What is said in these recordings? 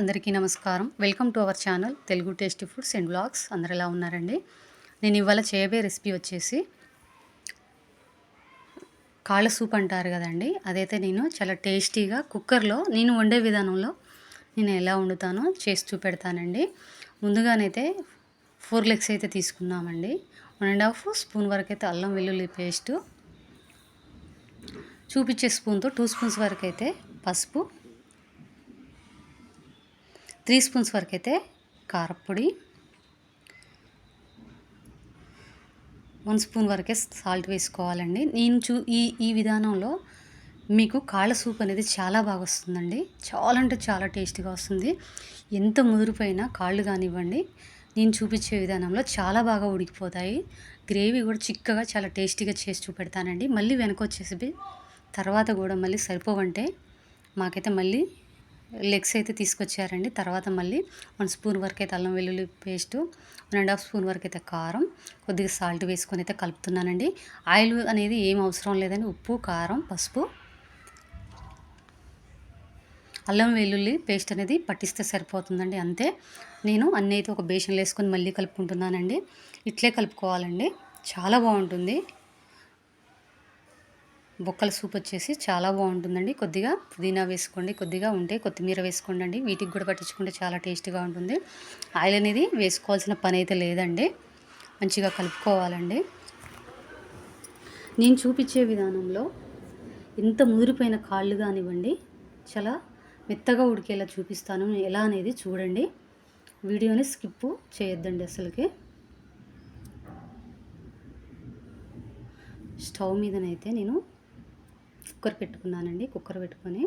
అందరికీ నమస్కారం. Welcome to our channel Telugu tasty foods and blogs అందరు ఎలా ఉన్నారండి? నేను ఇవాళ చేయబోయే రెసిపీ వచ్చేసి కాళ్ళ సూప్ అంటారు కదండి. అదైతే నేను చాలా టేస్టీగా కుక్కర్లో నేను వండే విధానంలో నేను ఎలా వండుతానో చేసి చూపెడతానండి. ముందుగానైతే ఫోర్ లెగ్స్ అయితే తీసుకున్నామండి. వన్ అండ్ హాఫ్ స్పూన్ వరకు అయితే అల్లం వెల్లుల్లి పేస్టు చూపించే స్పూన్తో టూ స్పూన్స్ వరకు అయితే పసుపు త్రీ స్పూన్స్ వరకు అయితే కారపొడి. వన్ స్పూన్ వరకే సాల్ట్ వేసుకోవాలండి. నేను చూ ఈ ఈ విధానంలో మీకు కాళ్ళ సూప్ అనేది చాలా బాగా వస్తుందండి. చాలా అంటే చాలా టేస్టీగా వస్తుంది. ఎంత ముదిరిపోయినా కాళ్ళు కానివ్వండి నేను చూపించే విధానంలో చాలా బాగా ఉడికిపోతాయి. గ్రేవీ కూడా చిక్కగా చాలా టేస్టీగా చేసి చూపెడతానండి. మళ్ళీ వెనక వచ్చేసి తర్వాత కూడా మళ్ళీ సరిపోవంటే మాకైతే మళ్ళీ లెగ్స్ అయితే తీసుకొచ్చారండి. తర్వాత మళ్ళీ వన్ స్పూన్ వరకు అయితే అల్లం వెల్లుల్లి paste one and half spoon వరకు అయితే కారం కొద్దిగా సాల్ట్ వేసుకొని అయితే కలుపుతున్నానండి. ఆయిల్ అనేది ఏం అవసరం లేదని ఉప్పు కారం పసుపు. అల్లం వెల్లుల్లి పేస్ట్ అనేది పట్టిస్తే సరిపోతుందండి. అంతే. నేను అన్నీ అయితే ఒక బేషన్లు వేసుకొని మళ్ళీ కలుపుకుంటున్నానండి. ఇట్లే కలుపుకోవాలండి. చాలా బాగుంటుంది. బొక్కల సూప్ వచ్చేసి చాలా బాగుంటుందండి. కొద్దిగా పుదీనా వేసుకోండి కొద్దిగా ఉంటే కొత్తిమీర వేసుకోండి అండి వీటికి కూడా పట్టించుకుంటే చాలా టేస్ట్గా ఉంటుంది. ఆయిల్ అనేది వేసుకోవాల్సిన పని అయితే లేదండి. మంచిగా కలుపుకోవాలండి. నేను చూపించే విధానంలో ఇంత ముదిరిపోయిన కాళ్ళు కానివ్వండి చాలా మెత్తగా ఉడికేలా చూపిస్తాను. ఎలా అనేది చూడండి. వీడియోని స్కిప్ చేయొద్దండి అసలుకి. స్టవ్ మీదనైతే నేను కుక్కర్ పెట్టుకున్నానండి కుక్కర్ పెట్టుకొని.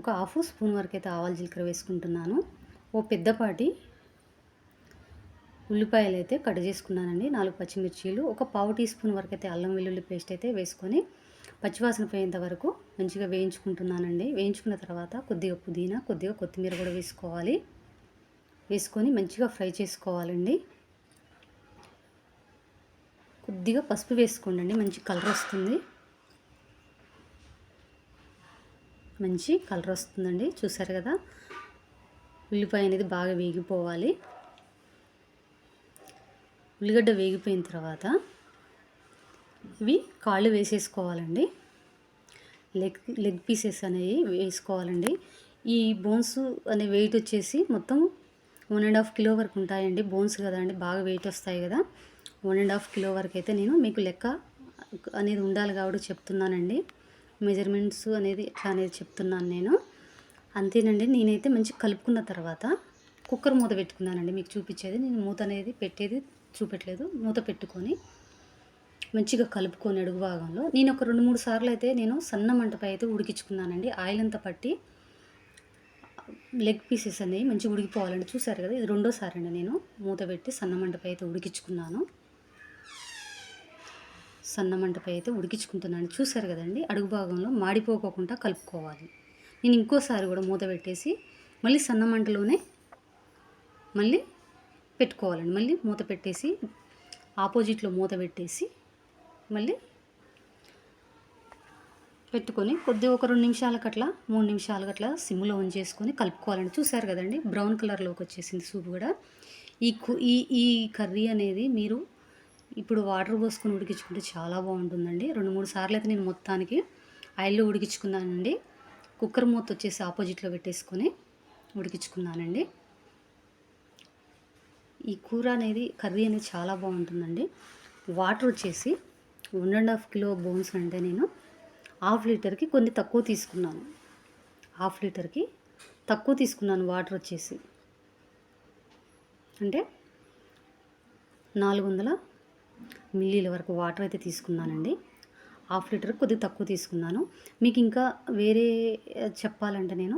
ఒక హాఫ్ స్పూన్ వరకు అయితే ఆవాల జీలకర్ర వేసుకుంటున్నాను. ఓ పెద్దపాటి ఉల్లిపాయలు అయితే కట్ చేసుకున్నానండి నాలుగు పచ్చిమిర్చీలు. ఒక పావు టీ స్పూన్ వరకు అయితే అల్లం వెల్లుల్లి పేస్ట్ అయితే వేసుకొని పచ్చివాసన పోయేంత వరకు మంచిగా వేయించుకుంటున్నానండి. వేయించుకున్న తర్వాత కొద్దిగా పుదీనా కొద్దిగా కొత్తిమీర కూడా వేసుకోవాలి. వేసుకొని మంచిగా ఫ్రై చేసుకోవాలండి. కొద్దిగా పసుపు వేసుకోండి మంచి కలర్ వస్తుంది. మంచి కలర్ వస్తుందండి. చూసారు కదా? ఉల్లిపాయ అనేది బాగా వేగిపోవాలి. ఉల్లిగడ్డ వేగిపోయిన తర్వాత ఇవి కాళ్ళు వేసేసుకోవాలండి. లెగ్ లెగ్ పీసెస్ అనేవి వేసుకోవాలండి. ఈ బోన్స్ అనే వెయిట్ వచ్చేసి మొత్తం వన్ అండ్ హాఫ్ కిలో వరకు ఉంటాయండి. బోన్స్ కదా అండి బాగా వెయిట్ వస్తాయి కదా. వన్ అండ్ హాఫ్ కిలో వరకు అయితే నేను మీకు లెక్క అనేది ఉండాలి కాబట్టి చెప్తున్నానండి. మెజర్మెంట్స్ అనేది ఎట్లా అనేది చెప్తున్నాను నేను. అంతేనండి నేనైతే మంచి కలుపుకున్న తర్వాత కుక్కర్ మూత పెట్టుకున్నానండి. మీకు చూపించేది నేను మూత అనేది పెట్టేది చూపెట్టలేదు. మూత పెట్టుకొని మంచిగా కలుపుకొని అడుగు భాగంలో నేను ఒక రెండు మూడు సార్లు అయితే నేను సన్న మంటపై అయితే ఉడికించుకున్నానండి. ఆయిల్ అంతా పట్టి లెగ్ పీసెస్ అనేవి మంచిగా ఉడికిపోవాలండి. చూసారు కదా ఇది రెండోసారి అండి నేను మూత పెట్టి సన్న మంటపై అయితే ఉడికించుకున్నాను. సన్నమంటపై అయితే ఉడికించుకుంటున్నాను. చూసారు కదండి? అడుగు భాగంలో మాడిపోకోకుండా కలుపుకోవాలి. నేను ఇంకోసారి కూడా మూత పెట్టేసి మళ్ళీ సన్నమంటలోనే మళ్ళీ పెట్టుకోవాలండి. మళ్ళీ మూత పెట్టేసి ఆపోజిట్లో మూత పెట్టేసి మళ్ళీ పెట్టుకొని కొద్దిగా ఒక రెండు నిమిషాలకు అట్లా మూడు నిమిషాలకు అట్లా సిమ్లో ఆన్ చేసుకొని కలుపుకోవాలండి. చూసారు కదండి? బ్రౌన్ కలర్లోకి వచ్చేసింది సూప్ కూడా. ఈ ఈ ఈ కర్రీ అనేది మీరు ఇప్పుడు వాటర్ పోసుకొని ఉడికించుకుంటే చాలా బాగుంటుందండి. రెండు మూడు సార్లు అయితే నేను మొత్తానికి ఆయిల్లో ఉడికించుకున్నానండి. కుక్కర్ మూత వచ్చేసి ఆపోజిట్లో పెట్టేసుకొని ఉడికించుకున్నానండి. ఈ కూర అనేది కర్రీ అనేది చాలా బాగుంటుందండి. వాటర్ వచ్చేసి one and half kilo bones అంటే నేను హాఫ్ లీటర్కి కొన్ని తక్కువ తీసుకున్నాను. హాఫ్ లీటర్కి తక్కువ తీసుకున్నాను వాటర్ వచ్చేసి. అంటే నాలుగు వందల మిల్లీల వరకు వాటర్ అయితే తీసుకున్నానండి. హాఫ్ లీటర్ కొద్దిగా తక్కువ తీసుకున్నాను. మీకు ఇంకా వేరే చెప్పాలంటే నేను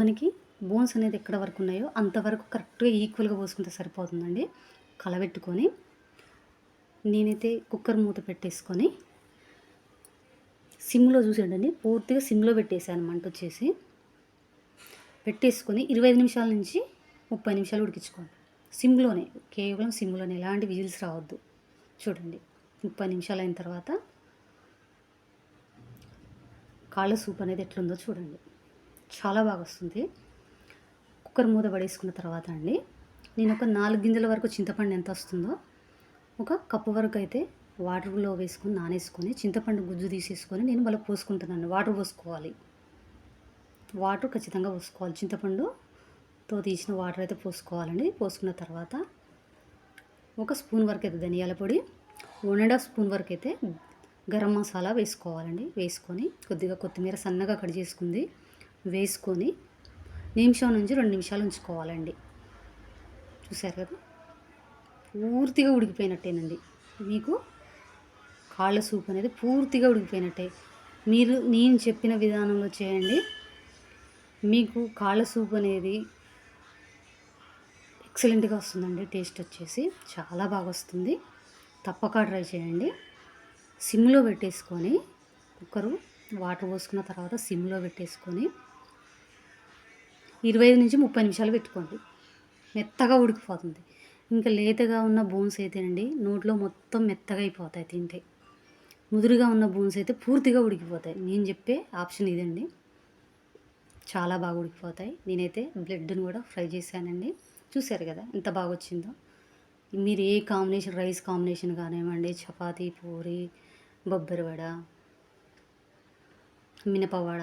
మనకి బోన్స్ అనేది ఎక్కడ వరకు ఉన్నాయో అంతవరకు కరెక్ట్గా ఈక్వల్గా పోసుకుంటే సరిపోతుందండి. కలబెట్టుకొని నేనైతే కుక్కర్ మూత పెట్టేసుకొని సిమ్లో చూసేయండి పూర్తిగా సిమ్లో పెట్టేసాను మంట వచ్చేసి. పెట్టేసుకొని ఇరవై ఐదు నిమిషాల నుంచి ముప్పై నిమిషాలు ఉడికించుకోండి. సిమ్లోనే కేవలం సిమ్లోనే ఎలాంటి విజిల్స్ రావద్దు. చూడండి. ముప్పై నిమిషాలు అయిన తర్వాత కాళ్ళ సూప్ అనేది ఎట్లుందో చూడండి. చాలా బాగా వస్తుంది కుక్కర్ మూత పడేసుకున్న తర్వాత అండి నేను ఒక నాలుగు గింజల వరకు చింతపండు ఎంత వస్తుందో ఒక కప్పు వరకు అయితే వాటర్లో వేసుకొని నానేసుకొని చింతపండు గుజ్జు తీసేసుకొని నేను మళ్ళీ పోసుకుంటున్నాను. వాటర్ పోసుకోవాలి. వాటర్ ఖచ్చితంగా పోసుకోవాలి. చింతపండుతో తీసిన వాటర్ అయితే పోసుకోవాలండి. పోసుకున్న తర్వాత ఒక స్పూన్ వరకు అయితే ధనియాల పొడి వన్ అండ్ హాఫ్ స్పూన్ వరకు అయితే గరం మసాలా వేసుకోవాలండి. వేసుకొని కొద్దిగా కొత్తిమీర సన్నగా కట్ చేసుకుంది వేసుకొని నిమిషం నుంచి రెండు నిమిషాలు ఉంచుకోవాలండి. చూసారు కదా? పూర్తిగా ఉడికిపోయినట్టేనండి. మీకు కాళ్ళ సూప్ అనేది పూర్తిగా ఉడికిపోయినట్టే. మీరు నేను చెప్పిన విధానంలో చేయండి. మీకు కాళ్ళ సూప్ అనేది ఎక్సలెంట్గా వస్తుందండి. టేస్ట్ వచ్చేసి చాలా బాగా వస్తుంది. తప్పక ట్రై చేయండి. సిమ్లో పెట్టేసుకొని కుక్కరు వాటర్ పోసుకున్న తర్వాత సిమ్లో పెట్టేసుకొని ఇరవై ఐదు నుంచి ముప్పై నిమిషాలు పెట్టుకోండి. మెత్తగా ఉడికిపోతుంది. ఇంకా లేతగా ఉన్న బోన్స్ అయితే అండి నోట్లో మొత్తం మెత్తగా అయిపోతాయి తింటే. ముదురుగా ఉన్న బోన్స్ అయితే పూర్తిగా ఉడికిపోతాయి. నేను చెప్పే ఆప్షన్ ఇదండి. చాలా బాగా ఉడికిపోతాయి. నేనైతే బ్లడ్ని కూడా ఫ్రై చేశానండి. చూశారు కదా ఎంత బాగా వచ్చిందో మీరు ఏ కాంబినేషన్ రైస్ కాంబినేషన్ కానివ్వండి చపాతీ పూరి బొబ్బరి వడ మినప వడ